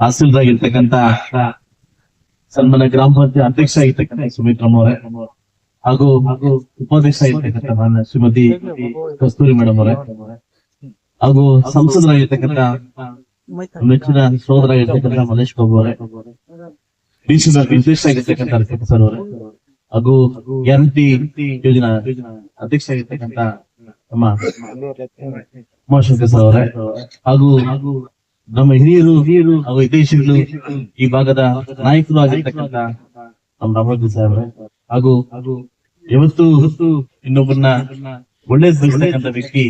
ತಹಸೀಲ್ದಾಗಿರ್ತಕ್ಕಂತ ಸನ್ಮಾನ ಗ್ರಾಮ ಪಂಚಾಯತ್ ಅಧ್ಯಕ್ಷ ಆಗಿರ್ತಕ್ಕಂಥ ಸುಮಿತ್ರಮ್ಮ ಅವರೇ ಹಾಗೂ ಹಾಗೂ ಉಪಾಧ್ಯಕ್ಷ ಆಗಿರ್ತಕ್ಕಂಥ ನನ್ನ ಶ್ರೀಮತಿ ಕಸ್ತೂರಿ ಮೇಡಮ್ ಅವರೇ ಹಾಗೂ ಸಂಸದರಾಗಿರ್ತಕ್ಕಂಥ ಮೆಚ್ಚಿನ ಸೋದರಾಗಿರ್ತಕ್ಕಂಥ ಮಲೇಶ್ ಬಾಬು ಅವರೇ ನಿರ್ದೇಶಕ ಆಗಿರ್ತಕ್ಕಂಥ ಸರ್ ಅವರೇ ಹಾಗೂ ಗ್ಯಾರಂಟಿ ಯೋಜನಾ ಅಧ್ಯಕ್ಷ ಆಗಿರ್ತಕ್ಕಂಥ ನಮ್ಮ ಉಮಾಶಂಕರ್ ಸರ್ ಅವರೇ ಹಾಗೂ ನಮ್ಮ ಹಿರಿಯರು ಹಿರಿಯರು ಹಾಗೂ ಹಿತೈಷಿಗಳು ಈ ಭಾಗದ ನಾಯಕರು ಆಗಿರ್ತಕ್ಕಂಥ ನಮ್ಮ ರಾಮರಾಜು ಸಾಹೇಬ್ರೆ, ಹಾಗೂ ಹಾಗೂ ಹೊತ್ತು ಇನ್ನೊಬ್ಬರನ್ನ ಒಳ್ಳೇದ್ ಬಯಸ್ತಕ್ಕಂಥ ವ್ಯಕ್ತಿ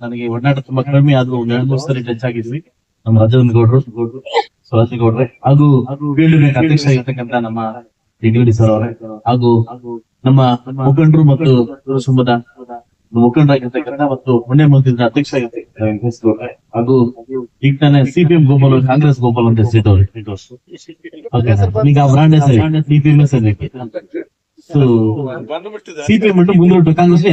ನನಗೆ ಒಡನಾಟ ತುಂಬಾ ಕಡಿಮೆ ಆದ್ರೂ ಒಂದ್ ಎರಡು ಮೂರು ಸರಿ ಟಚ್ ಆಗಿದ್ವಿ. ನಮ್ಮ ರಾಜೇಂದ್ರ ಗೌಡ್ರು ಸುಹಾಸಿ ಗೌಡ್ರೆ ಹಾಗೂ ಬೇಲೂರಿನ ಅಧ್ಯಕ್ಷ ಆಗಿರ್ತಕ್ಕಂಥ ನಮ್ಮ ಯಡಿಯೂಡಿ ಸರ್ ಅವರೇ, ಹಾಗೂ ನಮ್ಮ ಮುಖಂಡರು ಮತ್ತು ಕುಟುಂಬದ ಮುಖಂಡರಾಗಿರ್ತಕ್ಕಂಥ ಮತ್ತು ಮೊನ್ನೆ ಮುಂದಿನ ಅಧ್ಯಕ್ಷ ಅದು ಈಗ ತಾನೇ ಸಿಪಿಎಂ ಗೋಪಾಲ್ ಕಾಂಗ್ರೆಸ್ ಗೋಪಾಲ್ ಅಂತ ಹೆಸರಿಟ್ಟವ್ರೆ ಓಕೆ ಸರ್. ಈಗ ಆ ಬ್ರಾಂಡ್ ಹೆಸರು ಸಿಪಿಎಂ ಸೊ ಸಿಪಿಎಂ ಕಾಂಗ್ರೆಸ್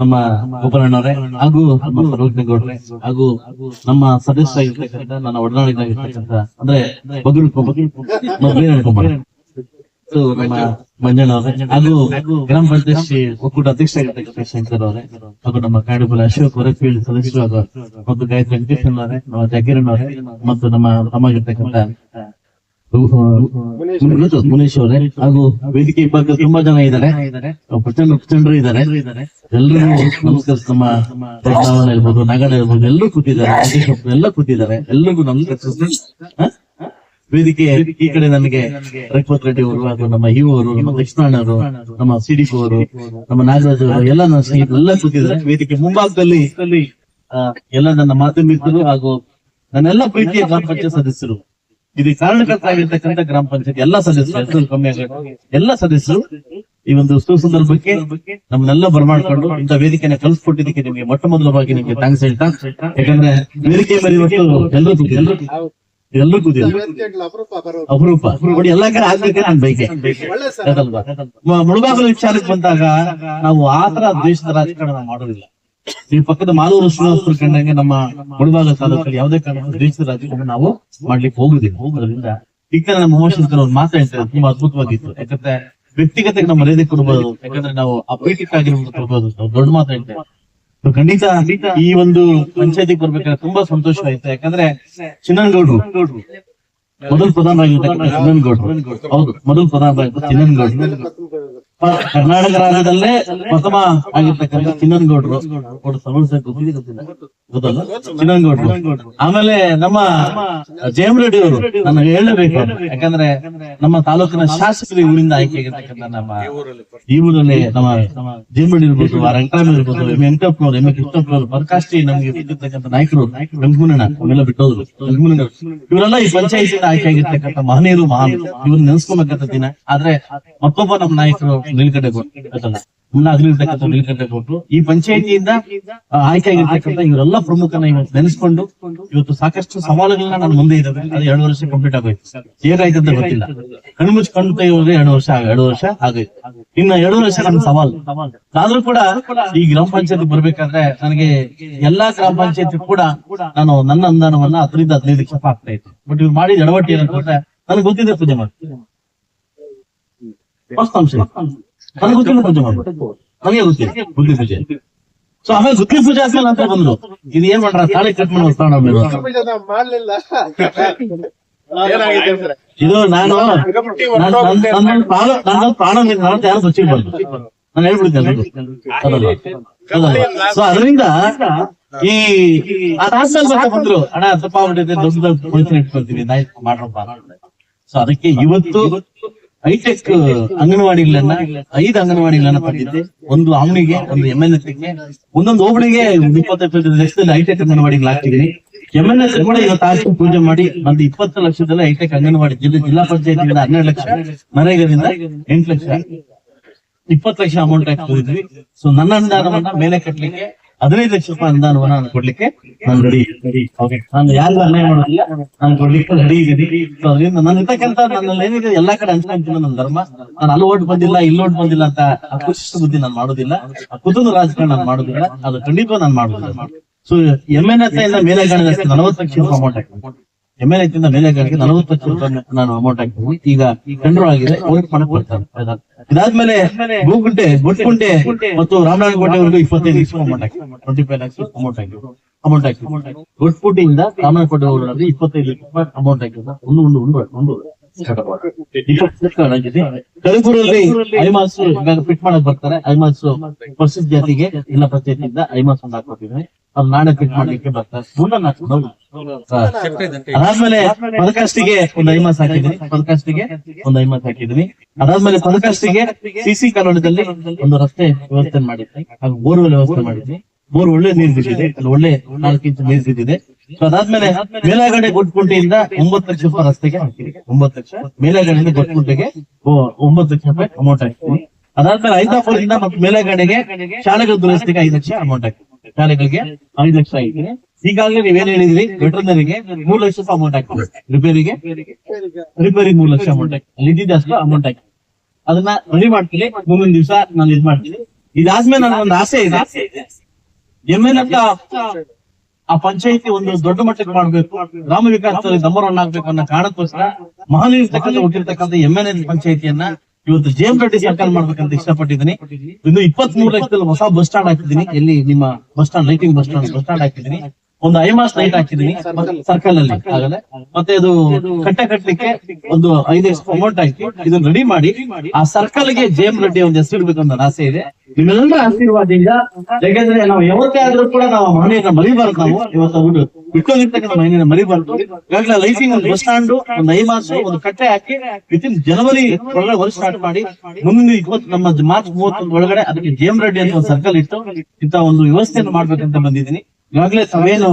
ನಮ್ಮ ಗೋಪಾಲಣ್ಣವ್ರೆ ಹಾಗೂ ನಮ್ಮ ಸರೋಜಿನಿ ಗೌಡ್ರೆ ಹಾಗೂ ನಮ್ಮ ಸದಸ್ಯರಾಗಿರ್ತಕ್ಕಂಥ ನನ್ನ ಒಡನಾಡಿನ ಅಂದ್ರೆ ಬದುಕು ಮೊದಲೇ ಸೊ ನಮ್ಮ ಮಂಜಣ್ಣ ಅವರೇ. ಹಾಗೂ ಗ್ರಾಮ ಪಂಚಾಯತ್ ಒಕ್ಕೂಟ ಅಧ್ಯಕ್ಷರಾಗಿರ್ತಕ್ಕಂಥ ಶಂಕರ್ ಅವರೇ. ಹಾಗೂ ನಮ್ಮ ಕಾಡುಬಲ ಅಶೋಕ್ ಅವರ ಫೀಲ್ಡ್ ಸದಸ್ಯರು ಹಾಗೂ ಮತ್ತು ಗಾಯತ್ರಿ ವೆಂಕಟೇಶನ್ ಅವರೇ, ನಮ್ಮ ಜಗ್ಗಿರಣ್ಣ ಅವರೇ ಮತ್ತು ನಮ್ಮ ತಮ್ಮಾಗಿರ್ತಕ್ಕಂಥ ಮುನೇಶ್ ಅವರೇ. ಹಾಗೂ ವೇದಿಕೆ ಬಗ್ಗೆ ತುಂಬಾ ಜನ ಇದ್ದಾರೆ. ಪ್ರಚಂಡ ಪ್ರಚಂಡರು ಇದ್ದಾರೆ. ಎಲ್ಲರೂ ನಮಸ್ಕಾರ ನಮ್ಮ ಇರ್ಬೋದು ನಗರ ಇರ್ಬೋದು, ಎಲ್ಲರೂ ಕೂತಿದ್ದಾರೆ ಎಲ್ಲ ಕೂತಿದ್ದಾರೆ. ಎಲ್ಲರಿಗೂ ನಮಸ್ಕರಿಸಿ ಹ? ವೇದಿಕೆ ಈ ಕಡೆ ನನಗೆ ರಘುಪತ್ ರೆಡ್ಡಿ ಅವರು ಹಾಗೂ ನಮ್ಮ ಇವು ಅವರು, ನಮ್ಮ ಸಿಡಿ ನಮ್ಮ ಸಿಡಿಪು ಅವರು, ನಮ್ಮ ನಾಗರಾಜ್ ಅವರು, ಎಲ್ಲ ನನ್ನ ಸ್ನೇಹಿತರೆಲ್ಲ ವೇದಿಕೆ ಮುಂಭಾಗದಲ್ಲಿ ಎಲ್ಲ ನನ್ನ ಮಾಧ್ಯಮಿಕರು ಹಾಗೂ ನನ್ನೆಲ್ಲ ಪ್ರೀತಿಯ ಗ್ರಾಮ ಪಂಚಾಯತ್ ಸದಸ್ಯರು. ಇದು ಕಾರಣಕರ್ತರಾಗಿರ್ತಕ್ಕಂಥ ಗ್ರಾಮ ಪಂಚಾಯತ್ ಎಲ್ಲಾ ಸದಸ್ಯರು ಕಮ್ಮಿ ಆಗುತ್ತೆ ಎಲ್ಲ ಸದಸ್ಯರು ಈ ಒಂದು ಸುಸಂದರ್ಭಕ್ಕೆ ನಮ್ಮನ್ನೆಲ್ಲ ಬರಮಾಡ್ಕೊಂಡು ಇಂಥ ವೇದಿಕೆನ ಕಲಿಸ್ಕೊಟ್ಟಿದ್ದಕ್ಕೆ ನಿಮಗೆ ಮೊಟ್ಟ ಮೊದಲವಾಗಿ ನಿಮಗೆ ಥ್ಯಾಂಕ್ಸ್ ಹೇಳ್ತಾ, ಯಾಕಂದ್ರೆ ವೇದಿಕೆ ಮೇಲೆ ಎಲ್ಲರೂ ಎಲ್ಲರೂ ಕೂತಿದ್ರು ಎಲ್ಲರೂ ಕೂತಿದ್ರು ಅಪರೂಪ ಎಲ್ಲ ಎಲ್ಲಾ ಕಡೆ ಆಗ್ಬೇಕೆ ನಾನು ಬೈಕೆ. ಮುಳುಬಾಗಲು ವಿಚಾರಕ್ಕೆ ಬಂದಾಗ ನಾವು ಆತರ ದ್ವೇಷದ ರಾಜಕಾರಣ ಮಾಡೋದಿಲ್ಲ. ಈ ಪಕ್ಕದ ಮಾಲೂರು ಶ್ರೀನಿವಾಸರು ಕಂಡಂಗೆ ನಮ್ಮ ಮುಳುಬಾಗ ತಾಲೂಕಲ್ಲಿ ಯಾವುದೇ ಕಾರಣ ದ್ವೇಷದ ರಾಜಕಾರಣ ನಾವು ಮಾಡ್ಲಿಕ್ಕೆ ಹೋಗುದಿಲ್ಲ ಹೋಗೋದ್ರಿಂದ ಈಗ ನಮ್ಮ ಉಮಾಶಂಕರ್ ಅವ್ರು ಮಾತಾಡ್ತಾರೆ ತುಂಬಾ ಅದ್ಭುತವಾಗಿತ್ತು. ಯಾಕಂದ್ರೆ ವ್ಯಕ್ತಿಗತಕ್ಕೆ ನಮ್ಮ ಮರ್ಯಾದೆ ಕೊಡ್ಬೋದು. ಯಾಕಂದ್ರೆ ನಾವು ಅಪೀಠಕ್ಕಾಗಿರ್ಬೋದು ಕೊಡ್ಬೋದು ನಾವು ದೊಡ್ಡ ಮಾತಾಡ್ತೇವೆ ಖಂಡಿತ ಈ ಒಂದು ಪಂಚಾಯತಿಗೆ ಬರ್ಬೇಕಾದ್ರೆ ತುಂಬಾ ಸಂತೋಷ ಆಯ್ತು ಯಾಕಂದ್ರೆ ಚಿನ್ನನಗೌಡ್ರು, ಮೊದಲು ಪ್ರಧಾನರಾಗಿರ್ತಕ್ಕಂಥ ಚಿನ್ನನಗೌಡ್ರು. ಹೌದು, ಮೊದಲು ಪ್ರಧಾನರಾಗಿದ್ದ ಚಿನ್ನನಗೌಡ್ರು. ಪ- ಕರ್ನಾಟಕ ರಾಜ್ಯದಲ್ಲೇ ಪ್ರಥಮ ಆಗಿರ್ತಕ್ಕಂಥ ಚಿನ್ನನ್ಗೌಡರು. ಅವ್ರ ಸಮಸ್ಯೆ ಗೊತ್ತಿಲ್ಲ. ಗೊತ್ತಲ್ಲ? ಚಿನ್ನನ್ಗೌಡರು. ಆಮೇಲೆ ನಮ್ಮ ಜೇಮ್ ರೆಡ್ಡಿ ಅವರು ನನಗೆ ಹೇಳಬೇಕು ಯಾಕಂದ್ರೆ ನಮ್ಮ ತಾಲೂಕಿನ ಶಾಸಕರು ಊರಿಂದ ಆಯ್ಕೆ ಆಗಿರ್ತಕ್ಕಂಥ ನಮ್ಮ ಈ ಊರಲ್ಲಿ ನಮ್ಮ ಜಯಂ ರೆಡ್ಡಿ ಇರ್ಬೋದು ರಂಗರಾಮ್ ಇರ್ಬೋದು, ಎಂ ವೆಂಕಟಪ್ಪನವ್ರು ಎಂ ಕೃಷ್ಣಪ್ಪನವರು ಪರಕಾಷ್ಟಿ ನಮ್ಗೆ ಇರ್ತಕ್ಕಂಥ ನಾಯಕರು ವೆಂಕಮನಣ್ಣ ಅವೆಲ್ಲ ಬಿಟ್ಟೋದ್ರು. ವೆಂಕಮನಣ್ಣ ಇವರೆಲ್ಲ ಈ ಪಂಚಾಯತಿಯಿಂದ ಆಯ್ಕೆ ಆಗಿರ್ತಕ್ಕಂಥ ಮಹನೀಯರು, ಮಹಾನ್. ಇವ್ರು ನೆನೆಸ್ಕೊಬೇಕಂತ ದಿನ. ಆದ್ರೆ ಮತ್ತೊಬ್ಬ ನಮ್ಮ ನಾಯಕರು ಕೊಟ್ಟಲ್ಲ ಮುನ್ನ ಈ ಪಂಚಾಯತಿಯಿಂದ ಆಯ್ಕೆ ಆಗಿರ್ತಕ್ಕಂಥ ಇವರೆಲ್ಲ ಪ್ರಮುಖನ ಇವತ್ತು ನೆನೆಸ್ಕೊಂಡು ಇವತ್ತು ಸಾಕಷ್ಟು ಸವಾಲುಗಳನ್ನ ನಾನು ಮುಂದೆ ಇದ್ದಾವೆ. ಅದು ಎರಡು ವರ್ಷ ಕಂಪ್ಲೀಟ್ ಆಗೋಯ್ತು. ಏನಾಯ್ತು ಅಂತ ಗೊತ್ತಿಲ್ಲ. ಕಣ್ಮುಚ್ಚಿ ಕಣ್ಣು ತೆಗೆಯೋದ್ರೆ ಎರಡು ವರ್ಷ ಎರಡು ವರ್ಷ ಆಗೋಯ್ತು. ಇನ್ನ ಎರಡು ವರ್ಷ ನಮ್ ಸವಾಲು. ಆದ್ರೂ ಕೂಡ ಈ ಗ್ರಾಮ ಪಂಚಾಯತ್ ಬರ್ಬೇಕಾದ್ರೆ ನನಗೆ ಎಲ್ಲಾ ಗ್ರಾಮ ಪಂಚಾಯತ್ ಕೂಡ ನಾನು ನನ್ನ ಅನುದಾನವನ್ನ ಹತ್ತರಿಂದ ಹದಿನೈದು ಲಕ್ಷ ಆಗ್ತಾ ಇತ್ತು. ಬಟ್ ಇವ್ರು ಮಾಡಿದ ಎಡವಟ್ಟಿ ಏನಂತಂದ್ರೆ ನನಗೆ ಗೊತ್ತಿದೆ ಪೂಜೆ ಮಾಡಿ ಫಸ್ಟ್ ಅಂಶ ನನಗೆ ಗೊತ್ತಿಲ್ಲ ಪೂಜೆ ಮಾಡ್ಬೋದು ನನಗೆ ಗೊತ್ತಿಲ್ಲ ಪೂಜೆ ಸೊ ಆಮೇಲೆ ಗುದ್ಲಿ ಪೂಜೆ ಆದ್ಮೇಲೆ ಅಂತ ಬಂದ್ರು. ಇದು ಏನ್ ಮಾಡ್ರ ತಾಳಿ ಕಟ್ ಮಾಡಿ ಹೊಸ್ತಾಣ ಮಾಡ್ಲಿಲ್ಲ. ಇದು ನಾನು ನನ್ನ ಪ್ರಾಣ ನನ್ನ ಪ್ರಾಣ ನಾನು ಯಾರು ಸಚಿವ ನಾನು ಹೇಳ್ಬಿಡ್ತೇನೆ ಸೊ ಅದರಿಂದ ಈ ಅದಾದ್ಮೇಲೆ ಬಂದ್ರು. ಅಣ್ಣ ತಪ್ಪ ಆಗ್ಬಿಟ್ಟಿದೆ ದೊಡ್ಡ ದೊಡ್ಡ ನಾಯ್ತು ಮಾಡ್ರಪ್ಪ ಸೊ ಅದಕ್ಕೆ ಇವತ್ತು ಹೈಟೆಕ್ ಅಂಗನವಾಡಿಗಳನ್ನ ಐದು ಅಂಗನವಾಡಿಗಳನ್ನ ಪಡೆದಿದ್ದೆ. ಒಂದು ಅವನಿಗೆ ಒಂದು ಎಂ ಎನ್ ಎಸ್ಗೆ, ಒಂದೊಂದು ಹೋಬಳಿಗೆ ಇಪ್ಪತ್ತೈದು ಲಕ್ಷದಲ್ಲಿ ಹೈಟೆಕ್ ಅಂಗನವಾಡಿಗಳು ಹಾಕ್ತಿದ್ದೀನಿ ಎಂ ಎನ್ ಎಸ್ ಕೂಡ ಇವತ್ತು ಪೂಜೆ ಮಾಡಿ ಒಂದು ಇಪ್ಪತ್ತು ಲಕ್ಷದಲ್ಲಿ ಹೈಟೆಕ್ ಅಂಗನವಾಡಿ ಜಿಲ್ಲೆ, ಜಿಲ್ಲಾ ಪಂಚಾಯತಿಯಿಂದ ಹನ್ನೆರಡು ಲಕ್ಷ ನರೇಗಾದಿಂದ ಎಂಟು ಲಕ್ಷ. ಇಪ್ಪತ್ತು ಲಕ್ಷ ಅಮೌಂಟ್ ಹಾಕಿದ್ವಿ ಸೊ ನನ್ನ ಅನುದಾನವನ್ನ ಮೇಲೆ ಕಟ್ಟಲಿಕ್ಕೆ ಹದಿನೈದು ಲಕ್ಷ ರೂಪಾಯಿ ಅನುದಾನವನ್ನ ನಾನು ಕೊಡ್ಲಿಕ್ಕೆ ನಾನು ರೆಡಿ ನಾನು ಯಾರಿಗೂ ಅನ್ಯಾಯ ಮಾಡೋದಿಲ್ಲ. ನಾನು ಕೊಡ್ಲಿಕ್ಕೆ ರೆಡಿ ಇದ್ದೀನಿ. ಅದರಿಂದ ನನ್ನ ಇರ್ತಕ್ಕಂಥ ನನ್ನಲ್ಲಿ ಏನಿದೆ, ಎಲ್ಲಾ ಕಡೆ ಹಂಚ್ಕೊಂತೀನಿ ನನ್ನ ಧರ್ಮ. ನಾನು ಅಲ್ಲಿ ಓಟ್ ಬಂದಿಲ್ಲ, ಇಲ್ಲಿ ಓಟ್ ಬಂದಿಲ್ಲ ಅಂತ ಆ ಕುಶಿಷ್ಟ ಬುದ್ಧಿ ನಾನು ಮಾಡೋದಿಲ್ಲ. ಕುತೂಹಲ ರಾಜಕಾರಣ ನಾನು ಮಾಡೋದಿಲ್ಲ. ಅದು ಖಂಡಿತ ನಾನು ಮಾಡೋದಿಲ್ಲ. ಸೊ ಎಂ ಎನ್ ಇಂದ ಮೇಲೆ ನಲವತ್ತು ಲಕ್ಷ ರೂಪಾಯಿ ಅಮೌಂಟ್ ಹಾಕಿದ್ದೀನಿ ಎಂ ಎನ್ ಇಂದ ಮೇಲೆ ನಲವತ್ತು ಲಕ್ಷ ರೂಪಾಯಿ ನಾನು ಅಮೌಂಟ್ ಹಾಕಿದ್ದೀನಿ ಈಗ ಟೆಂಡರ್ ಆಗಿದೆ ವರ್ಕ್ ಮಾಡಕ್ ಬರ್ತಾರೆ ಇದಾದ್ಮೇಲೆ ಭೂಗುಂಟೆ ಗುಟ್ಕುಂಟೆ ಮತ್ತು ರಾಮನಾಥಕೋಟೆವರೆಗೂ ಇಪ್ಪತ್ತೈದು ಲಕ್ಷ ಅಮೌಂಟ್ ಹಾಕಿ. ಟ್ವೆಂಟಿ ಫೈವ್ ಲ್ಯಾಕ್ಸ್ ಅಮೌಂಟ್ ಹಾಕಿ. ಅಮೌಂಟ್ ಹಾಕಿ. ಗುಟ್ಕುಂಟೆಯಿಂದ ರಾಮನಾಥಕೋಟೆವರೆಗೂ ಇಪ್ಪತ್ತೈದು ಲಕ್ಷ ರೂಪಾಯಿ ಅಮೌಂಟ್ ಹಾಕಿದ್ರು ಒಂದು ಒಂದು ಒಂದು ಒಂದು. ಇವಾಗ ಫಿಟ್ ಮಾಡಕ್ ಬರ್ತಾರೆ. ಐಮಾಸ್ ಪರಿಶಿಷ್ಟ ಜಾತಿಗೆ ಇಲ್ಲ ಪಂಚಾಯತಿಯಿಂದ ಐಮಾಸ್ ಒಂದು ಹಾಕೊಟ್ಟಿದ್ದೀನಿ ಅವ್ರು ನಾಳೆ ಫಿಟ್ ಮಾಡ್ಲಿಕ್ಕೆ ಬರ್ತಾರೆ. ಮುಂದೆ ಅದಾದ್ಮೇಲೆ ಪದಕಾಸ್ಟಿಗೆ ಒಂದು ಐಮಾಸ್ ಹಾಕಿದ್ದೀನಿ ಪದಕಾಸ್ಟಿಗೆ ಒಂದು ಐಮಾಸ್ ಹಾಕಿದ್ವಿ. ಅದಾದ್ಮೇಲೆ ಪದಕಾಸ್ಟಿಗೆ ಸಿಸಿ ಕಾಲೋನಿದಲ್ಲಿ ಒಂದು ರಸ್ತೆ ವ್ಯವಸ್ಥೆ ಮಾಡಿದ್ವಿ. ಹಾಗೂ ಬೋರ್ವೆಲ್ ವ್ಯವಸ್ಥೆ ಮಾಡಿದ್ವಿ. ಬೋರ್ ಒಳ್ಳೆ ನೀರು ಬಿದ್ದಿದೆ. ಅಲ್ಲಿ ಒಳ್ಳೆ ನಾಲ್ಕು ಇಂಚು ನೀರು ಬಿದ್ದಿದೆ. ಸೊ ಅದಾದ್ಮೇಲೆ ಮೇಲಾಗಡೆ ಗೊಟ್ಕುಂಟೆಯಿಂದ ಒಂಬತ್ತು ಲಕ್ಷ ರೂಪಾಯಿ ರಸ್ತೆಗೆ ಹಾಕಿದ್ವಿ ಒಂಬತ್ತು ಲಕ್ಷ. ಮೇಲಗಡೆಯಿಂದ ಗೊಟ್ಕುಂಟೆಗೆ ಒಂಬತ್ತು ಲಕ್ಷ ರೂಪಾಯಿ ಅಮೌಂಟ್ ಹಾಕಿದ್ವಿ ಅದಾದ್ಮೇಲೆ ಐದಾಪುರದಿಂದ ಮತ್ತೆ ಮೇಲಾಗಡೆಗೆ ಶಾಲೆಗಳ ದುರಸ್ತಿಗೆ ಐದು ಲಕ್ಷ ಅಮೌಂಟ್ ಹಾಕಿದ್ವಿ ಶಾಲೆಗಳಿಗೆ ಐದು ಲಕ್ಷ ಹಾಕಿದ್ವಿ ಈಗಾಗಲೇ ನೀವೇನ್ ಹೇಳಿದ್ರಿ? ವೆಟರ್ನರಿಗೆ ಮೂರು ಲಕ್ಷ ಅಮೌಂಟ್ ಹಾಕಿದ್ವಿ ರಿಪೇರಿಗೆ? ರಿಪೇರಿ ಮೂರು ಲಕ್ಷ ಅಮೌಂಟ್ ಹಾಕಿ ಇದ್ದಿದ್ದು ಅಷ್ಟು ಅಮೌಂಟ್ ಹಾಕಿ ಅದನ್ನ ರೆಡಿ ಮಾಡ್ತೀನಿ ಮುಂದಿನ ದಿವಸ ನಾನು ಇದ್ ಮಾಡ್ತೀನಿ. ಇದಾದ್ಮೇಲೆ ನನಗೆ ಒಂದು ಆಸೆ ಇದೆ. ಎಂ ಅಂತ ಆ ಪಂಚಾಯಿತಿ ಒಂದು ದೊಡ್ಡ ಮಟ್ಟಕ್ಕೆ ಮಾಡಬೇಕು. ಗ್ರಾಮ ವಿಕಾಸದಲ್ಲಿ ನಂಬರ್ ಒನ್ ಆಗ್ಬೇಕು ಅನ್ನೋ ಕಾರಣಕ್ಕೋಸ್ಕರ ಮಹಾನಿರ್ತಕ್ಕಂಥ ಹುಟ್ಟಿರ್ತಕ್ಕಂಥ ಎಂ ಎನ್ ಎನ್ ಪಂಚಾಯಿತಿಯನ್ನ ಇವತ್ತು ಜೆ ಎಂ ರೆಡ್ಡಿ ಸರ್ಕಾರ ಮಾಡ್ಬೇಕಂತ ಇಷ್ಟಪಟ್ಟಿದ್ದೀನಿ. ಇನ್ನು ಇಪ್ಪತ್ತ್ ಮೂರು ಲಕ್ಷದಲ್ಲಿ ಹೊಸ ಬಸ್ ಸ್ಟಾಂಡ್ ಹಾಕಿದ್ದೀನಿ. ಎಲ್ಲಿ ನಿಮ್ಮ bus stand lighting bus stand bus stand ಹಾಕಿದ್ದೀನಿ. ಒಂದು ಐಮಾಸ್ ಲೈಟ್ ಹಾಕಿದೀನಿ. ಸರ್ಕಲ್ ಅಲ್ಲಿ ಆಗಲೇ ಮತ್ತೆ ಅದು ಕಟ್ಟೆ ಕಟ್ಟಲಿಕ್ಕೆ ಒಂದು ಐದು ಅಮೌಂಟ್ ಹಾಕಿ ಇದನ್ನ ರೆಡಿ ಮಾಡಿ ಆ ಸರ್ಕಲ್ಗೆ ಜೇಮ್ ರೆಡ್ಡಿ ಒಂದು ಹೆಸರು ಇಡ್ಬೇಕು ಅಂತ ಆಸೆ ಇದೆ. ನಿಮ್ಮೆಲ್ಲರ ಆಶೀರ್ವಾದದಿಂದ ಯಾಕಂದ್ರೆ ನಾವು ಯಾವತ್ತೇ ಆದ್ರೂ ಕೂಡ ನಾವು ಮನೆಯನ್ನ ಮರಿಬಾರ್ದು ನಾವು. ಇವತ್ತು ಇಟ್ಕೊಂಡಿರ್ತಕ್ಕಂಥ ಮನೆಯನ್ನ ಮರಿಬಾರ್ದು. ಈಗಾಗಲೇ ಲೈಟಿಂಗ್ ಒಂದು ಬಸ್ ಸ್ಟಾಂಡ್ ಒಂದು ಐಮಾಸ್ ಒಂದು ಕಟ್ಟೆ ಹಾಕಿ ವಿತಿನ್ ಜನವರಿ ಒಳಗಡೆ ವರ್ಕ್ ಸ್ಟಾರ್ಟ್ ಮಾಡಿ ಮುಂದಿನ ಇವತ್ತು ನಮ್ಮ ಮಾರ್ಚ್ ಮೂವತ್ತೊಂದು ಒಳಗಡೆ ಅದಕ್ಕೆ ಜೇಮ್ ಎಂ ರೆಡ್ಡಿ ಅಂತ ಒಂದು ಸರ್ಕಲ್ ಇಟ್ಟು ಇಂತ ಒಂದು ವ್ಯವಸ್ಥೆಯನ್ನು ಮಾಡ್ಬೇಕಂತ ಬಂದಿದ್ದೀನಿ. ಈಗಾಗಲೇ ತಾವೇನು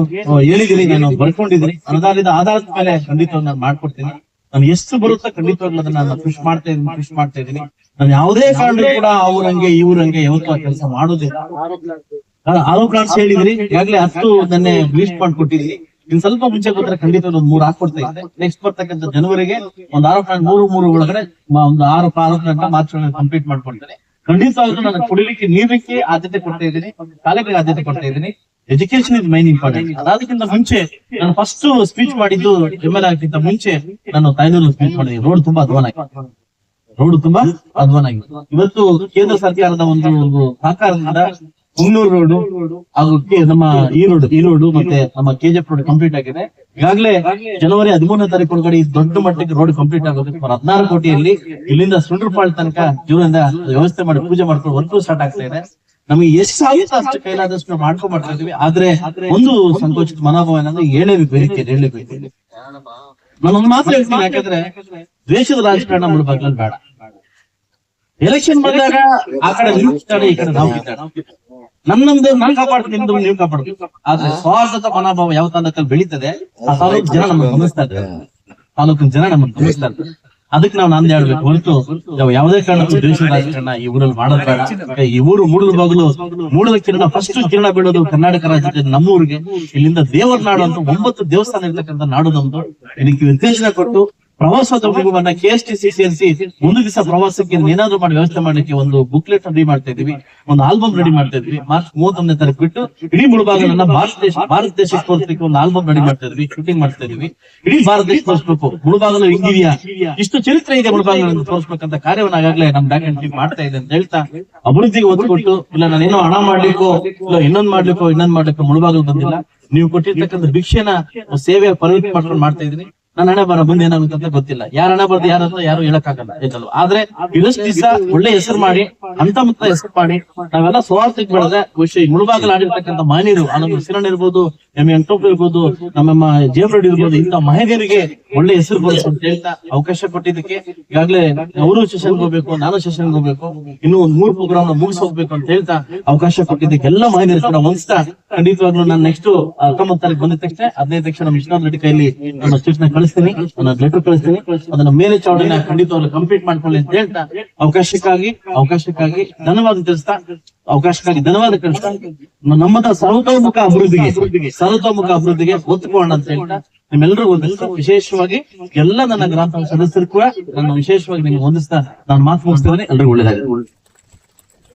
ಹೇಳಿದಿರಿ ನಾನು ಬರ್ಕೊಂಡಿದ್ದೀನಿ. ಅನುದಾನದ ಆಧಾರದ ಮೇಲೆ ಖಂಡಿತವಾಗಿ ನಾನು ಮಾಡ್ಕೊಡ್ತೀನಿ. ನಾನು ಎಷ್ಟು ಬರುತ್ತೋ ಖಂಡಿತವಾಗ್ಲೂ ಅದನ್ನ ನಾನು ಕೃಷಿ ಮಾಡ್ತಾ ಇದ್ದೀನಿ ಖುಷಿ ಮಾಡ್ತಾ ಇದ್ದೀನಿ. ನಾನು ಯಾವುದೇ ಕಾರಣಕ್ಕೂ ಕೂಡ ಅವ್ರಂಗೆ ಇವ್ರಂಗೆ ಯಾವತ್ತೂ ಕೆಲಸ ಮಾಡೋದಿಲ್ಲ. ಆರೋ ಪ್ಲಾಂಟ್ಸ್ ಹೇಳಿದ್ರಿ ಈಗಾಗಲೇ ಹತ್ತು ನನ್ನ ಲೀಸ್ಟ್ ಮಾಡಿ ಕೊಟ್ಟಿದ್ದೀನಿ ಇನ್ ಸ್ವಲ್ಪ ಮುಂಚೆ ಬಂದ್ರೆ ಖಂಡಿತ ಒಂದು ಮೂರು ಹಾಕೊಡ್ತಾ ಇದ್ದೆ. ನೆಕ್ಸ್ಟ್ ಬರ್ತಕ್ಕಂಥ ಜನವರಿಗೆ ಒಂದು ಆರು ಪ್ಲಾಂಟ್ ಮೂರು ಮೂರು ಒಳಗಡೆ ಒಂದು ಆರು ಆರು ಪ್ಲಾಂಟ್ ಮಾರ್ಚ್ ಕಂಪ್ಲೀಟ್ ಮಾಡ್ಕೊಡ್ತೇನೆ. ಖಂಡಿತ ನಾನು ಕುಡಿಲಿಕ್ಕೆ ನೀರಕ್ಕೆ ಆದ್ಯತೆ ಕೊಡ್ತಾ ಇದ್ದೀನಿ ಶಾಲೆಗಳಿಗೆ ಆದ್ಯತೆ ಕೊಡ್ತಾ ಇದ್ದೀನಿ. ಎಜುಕೇಶನ್ ಇಸ್ ಮೈನ್ ಇಂಪಾರ್ಟೆಂಟ್ ಅದಾದಕ್ಕಿಂತ ಮುಂಚೆ ನಾನು ಫಸ್ಟ್ ಸ್ಪೀಚ್ ಮಾಡಿದ್ದು ಎಂ ಎಲ್ ಆಗಿಂತ ಮುಂಚೆ ನಾನು ತಾಯ್ನೂರು ಸ್ಪೀಚ್ ಮಾಡಿದೆ. ರೋಡ್ ತುಂಬಾ ಅಧ್ವಾನ ಆಗಿದೆ. ರೋಡ್ ತುಂಬಾ ಅಧ್ವಾನ ಆಗಿದೆ. ಇವತ್ತು ಕೇಂದ್ರ ಸರ್ಕಾರದ ಒಂದು ಒಂದು ಸಹಕಾರದಿಂದ ಹುಣ್ಣೂರು ರೋಡ್ ಹಾಗೂ ನಮ್ಮ ಈ ರೋಡ್ ಈ ರೋಡ್ ಮತ್ತೆ ನಮ್ಮ ಕೆಜಿಎಫ್ ರೋಡ್ ಕಂಪ್ಲೀಟ್ ಆಗಿದೆ. ಈಗಾಗಲೇ ಜನವರಿ ಹದಿಮೂರನೇ ತಾರೀಕು ಒಳಗಡೆ ದೊಡ್ಡ ಮಟ್ಟಕ್ಕೆ ರೋಡ್ ಕಂಪ್ಲೀಟ್ ಆಗೋದು ಸುಮಾರು ಹದಿನಾರು ಕೋಟಿಯಲ್ಲಿ ಇಲ್ಲಿಂದ ಸುಂಡ್ರಪಾಳ್ ತನಕ ಜೀವನದ ವ್ಯವಸ್ಥೆ ಮಾಡಿ ಪೂಜೆ ಮಾಡ್ಕೊಂಡು ವರ್ಕ್ ಸ್ಟಾರ್ಟ್ ಆಗ್ತಾ ಇದೆ. ನಮಗೆ ಎಷ್ಟು ಆಗುತ್ತೋ ಅಷ್ಟು ಕೈಲಾದಷ್ಟು ನಾವು ಮಾಡ್ಕೊಂಡ್ಬರ್ತಾ ಇದೀವಿ ಆದ್ರೆ ಒಂದು ಸಂಕೋಚಿತ ಮನೋಭಾವ ಏನಂದ್ರೆ ಏನೇ ಬೇರೆ ಹೇಳಿ ನಾನು ಒಂದು ಮಾತ್ರ ಹೇಳ್ತೀನಿ, ಯಾಕಂದ್ರೆ ದ್ವೇಷದ ರಾಜಕಾರಣ ಮುಳುಬಾಗ್ಲಲ್ಲಿ ಬೇಡ. ಎಲೆಕ್ಷನ್ ಬಂದಾಗ ಆ ಕಡೆ ನೀವು ಈ ಕಡೆ ನಾವು ಕಿತ್ತಾಡಿ ನಮ್ ನಮ್ದು ನಾನ್ ಕಾಪಾಡ್ತೀನಿ, ನಿಮ್ದು ನೀವು ಕಾಪಾಡ್ಬೇಕು. ಆದ್ರೆ ಸ್ವಾರ್ಥದ ಮನೋಭಾವ ಯಾವ ತಾಲೂಕಲ್ಲಿ ಬೆಳೀತದೆ, ಆ ತಾಲೂಕು ಜನ ನಮ್ಮನ್ನು ಗಮನಿಸ್ತಾ ಇದ್ದಾರೆ. ತಾಲೂಕಿನ ಜನ ನಮ್ಮನ್ನು ಗಮನಿಸ್ತಾ ಇದ್ದಾರೆ. ಅದಕ್ಕೆ ನಾವು ನಂದು ಹೇಳ್ಬೇಕು. ಹೊರತು ನಾವು ಯಾವುದೇ ಕಾರಣಕ್ಕೂ ದ್ವೇಷದ ರಾಜಕಾರಣ ಈ ಊರಲ್ಲಿ ಮಾಡೋದ್ರ ಈ ಊರು ಮೂಡಲ ಬಾಗಿಲು, ಮೂಡಲ ಕಿರಣ ಫಸ್ಟ್ ಕಿರಣ ಬೀಳೋದು ಕರ್ನಾಟಕ ರಾಜ್ಯದ ನಮ್ಮೂರಿಗೆ ಇಲ್ಲಿಂದ ದೇವರ ನಾಡು ಅಂತ ಒಂಬತ್ತು ದೇವಸ್ಥಾನ ಇರ್ತಕ್ಕಂಥ ನಾಡು ನಮ್ದು. ಇದಕ್ಕೆ ನಿರ್ದೇಶನ ಕೊಟ್ಟು ಪ್ರವಾಸೋದ್ಯಮವನ್ನ ಕೆ ಎಸ್ ಟಿ ಸಿ ಸೇರಿಸಿ ಒಂದು ದಿವಸ ಪ್ರವಾಸಕ್ಕೆ ಏನಾದ್ರು ಮಾಡಿ ವ್ಯವಸ್ಥೆ ಮಾಡ್ಲಿಕ್ಕೆ ಒಂದು ಬುಕ್ಲೆಟ್ ರೆಡಿ ಮಾಡ್ತಾ ಇದೀವಿ ಒಂದು ಆಲ್ಬಮ್ ರೆಡಿ ಮಾಡ್ತಾ ಇದ್ವಿ ಮಾರ್ಚ್ ಮೂವತ್ತೊಂದನೇ ತಾರೀಕು ಬಿಟ್ಟು ಇಡೀ ಮುಳುಬಾಗಲನ್ನ ಭಾರತ ದೇಶ ಭಾರತ ದೇಶಕ್ಕೆ ತೋರಿಸಲಿಕ್ಕೆ ಒಂದು ಆಲ್ಬಮ್ ರೆಡಿ ಮಾಡ್ತಾ ಇದ್ವಿ ಶೂಟಿಂಗ್ ಮಾಡ್ತಾ ಇದೀವಿ ಇಡೀ ಭಾರತ ದೇಶ ತೋರಿಸ್ಬೇಕು. ಮುಳುಬಾಗಲು ಹಿಂಗಿದೆಯಾ ಇಷ್ಟು ಚರಿತ್ರೆ ಇದೆ ಮುಳುಬಾಗಲನ್ನು ತೋರಿಸ್ಬೇಕಂತ ಕಾರ್ಯವನ್ನ ಆಗಾಗ್ಲೇ ನಮ್ ಬ್ಯಾಂಕ್ ಟೀಮ್ ಮಾಡ್ತಾ ಇದೆ ಅಂತ ಹೇಳ್ತಾ ಅಭಿವೃದ್ಧಿಗೆ ಒತ್ತು ಕೊಟ್ಟು, ಇಲ್ಲ ನಾನೇನೋ ಹಣ ಮಾಡ್ಲಿಕ್ಕೋ, ಇಲ್ಲ ಇನ್ನೊಂದ್ ಮಾಡ್ಲಿಕ್ಕೋ ಇನ್ನೊಂದ್ ಮಾಡ್ಲಿಕ್ಕೋ ಮುಳುಬಾಗಲು ಬಂದಿಲ್ಲ. ನೀವು ಕೊಟ್ಟಿರ್ತಕ್ಕಂಥ ಭಿಕ್ಷೆನ ಸೇವೆ ಪರಿವರ್ತನೆ ಮಾಡ್ಕೊಂಡು ಮಾಡ್ತಾ ಇದೀನಿ ನನ್ನ ಹಣೆ ಬರ ಮುಂದೆ ಏನಾಗುತ್ತೆ ಗೊತ್ತಿಲ್ಲ. ಯಾರ ಹಣೆ ಬರ್ದು ಯಾರು ಅಂತ ಯಾರು ಹೇಳಕ್ಕಾಗಲ್ಲ ಆಯ್ತಲ್ವ ಆದ್ರೆ ಇದಷ್ಟು ದಿವಸ ಒಳ್ಳೆ ಹೆಸರು ಮಾಡಿ ಹಂತ ಮುತ್ತ ಹೆಸರು ಮಾಡಿ, ನಾವೆಲ್ಲ ಸ್ವಾರ್ಥಕ್ಕೆ ಬೆಳೆದ್ರೆ ವಿಷಯ ಮುಳುಬಾಗಲು ಆಡಿರ್ತಕ್ಕಂಥ ಮಹನೀಯರು ನಮ್ಮ ಸಿರಣ್ ಇರ್ಬೋದು, ಎಂ ಎಂಟೋಪ್ ಇರ್ಬೋದು ನಮ್ಮ ಜೇಬ್ರಡ್ ಇರ್ಬೋದು, ಇಂಥ ಮಹನೀಯರಿಗೆ ಒಳ್ಳೆ ಹೆಸರು ಬರುತ್ತೆ ಅಂತ ಹೇಳ್ತಾ ಅವಕಾಶ ಕೊಟ್ಟಿದ್ದಕ್ಕೆ ಈಗಾಗಲೇ ಅವರು ಸೆಷನ್ ಹೋಗ್ಬೇಕು, ನಾನು ಸೆಷನ್ ಹೋಗ್ಬೇಕು, ಇನ್ನು ಒಂದ್ ಮೂರು ಪ್ರೋಗ್ರಾಮ್ನ ಮುಗಿಸ್ ಹೋಗ್ಬೇಕು ಅಂತ ಹೇಳ್ತಾ ಅವಕಾಶ ಕೊಟ್ಟಿದ್ದಕ್ಕೆ ಎಲ್ಲ ಮಹನೀಯರು ಕೂಡ ಹೊಂದಿಸ್ತಾ ಖಂಡಿತವಾಗ್ಲೂ ನಾನು ನೆಕ್ಸ್ಟ್ ಹತ್ತೊಂಬತ್ತು ತಾರೀಕು ಬಂದ ತಕ್ಷಣ, ಹದಿನೈದು ತಕ್ಷಣ ನಮ್ಮ ರೆಡ್ಡಿ ಕೈಲಿ ನಮ್ಮ ಸೂಚನೆ ಕಳಿಸ್ತೀನಿ, ನನ್ನ ಲೆಟರ್ ಕಳಿಸ್ತೀನಿ, ಅದನ್ನ ಮೇಲೆ ಚೌಡಿನ ಖಂಡಿತವಾಗ್ಲೂ ಕಂಪ್ಲೀಟ್ ಮಾಡ್ಕೊಳ್ಳಿ ಅಂತ ಹೇಳ್ತಾ, ಅವಕಾಶಕ್ಕಾಗಿ ಅವಕಾಶಕ್ಕಾಗಿ ಧನ್ಯವಾದ ತಿಳಿಸ್ತಾ, ಅವಕಾಶಕ್ಕಾಗಿ ಧನ್ಯವಾದ ಕಳಿಸ್ತಾ ನಮ್ಮದ ಸರ್ವತೋಮುಖ ಅಭಿವೃದ್ಧಿಗೆ ಸರ್ವತೋಮುಖ ಅಭಿವೃದ್ಧಿಗೆ ಒತ್ತುಕೋಣ ಅಂತ ಹೇಳ್ತಾ, ನಿಮ್ಮೆಲ್ಲರಿಗೂ ಒಂದಿಸ್ತಾ ವಿಶೇಷವಾಗಿ ಎಲ್ಲ ನನ್ನ ಗ್ರಾಮ ಸದಸ್ಯರು ಕೂಡ ನನ್ನ ವಿಶೇಷವಾಗಿ ನಿಮ್ಗೆ ಹೊಂದಿಸ್ತಾ ನಾನು ಮಾತು ಮುಗಿಸ್ತೇನೆ, ಎಲ್ರಿಗೂ ಒಳ್ಳೇದಾಗಿದೆ